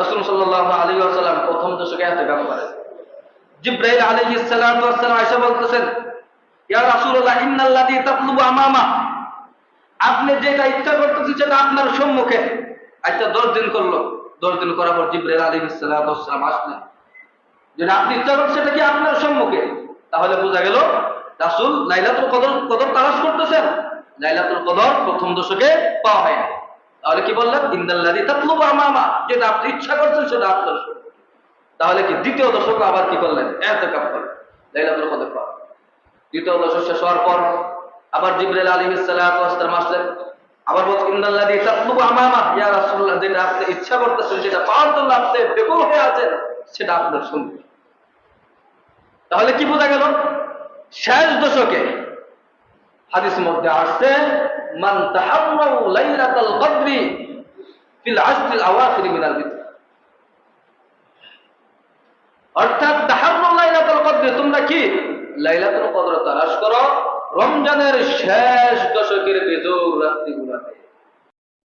রসুল সাল্লাহ আলী প্রথম দশকে এত করে জিব্রাইল আলাইহিস সালাতু ওয়াস সালাম এসে বলতেছেন, ইয়া তাতলুবু আমামা। আপনি যেটা ইচ্ছা করতেছেন সেটা আপনার সম্মুখে। আচ্ছা দশ দিন করল। দশ দিন করার পর জিব্রাইল আলাইহিস সালাতু ওয়াস সালাম আসলেন। যেটা আপনি ইচ্ছা করছেন সেটা কি আপনার সম্মুখে? তাহলে বোঝা গেল, রাসূল লাইলাতুল কদর কদর তালাশ করতেছেন। লাইলাতুল কদর প্রথম দশকে পাওয়া হয়। তাহলে কি বললেন? ইন্দাল্লাযী তাতলুবু আমামা। যেটা আপনি ইচ্ছা করছেন সেটা আপনার তাহলে কি দ্বিতীয় দশক আবার কি করলেন? এত কাপ করলেন। লাইলাতুল কদর পাওয়া দ্বিতীয় দশক শেষ হওয়ার পর আবার জিব্রাইল আলাইহিস সালাতু ওয়াস সালাম আসলেন। আবার বলছেন, ইন্নাল্লাযী তাতলুবু আমামা। ইয়া রাসূলুল্লাহ, যেটা আপনি ইচ্ছা করতেছেন সেটা পাওয়ার জন্য আপনি বেকুল হয়ে আছেন, সেটা আপনার সম্মুখে তাহলে কি বোঝা গেল? শেষ দশকে হাদিস মধ্যে আসছে মান তাহাম্মাউ লাইলাতাল কদরি ফিল আসরিল আওয়াখির মিনাল বিত্র অর্থাৎ তাহাম্মাউ লাইলাতাল কদরি, তোমরা কি? লাইলাতুল কদর তালাশ করো, রমজানের শেষ দশকের বেজোর রাত্রিগুলোতে।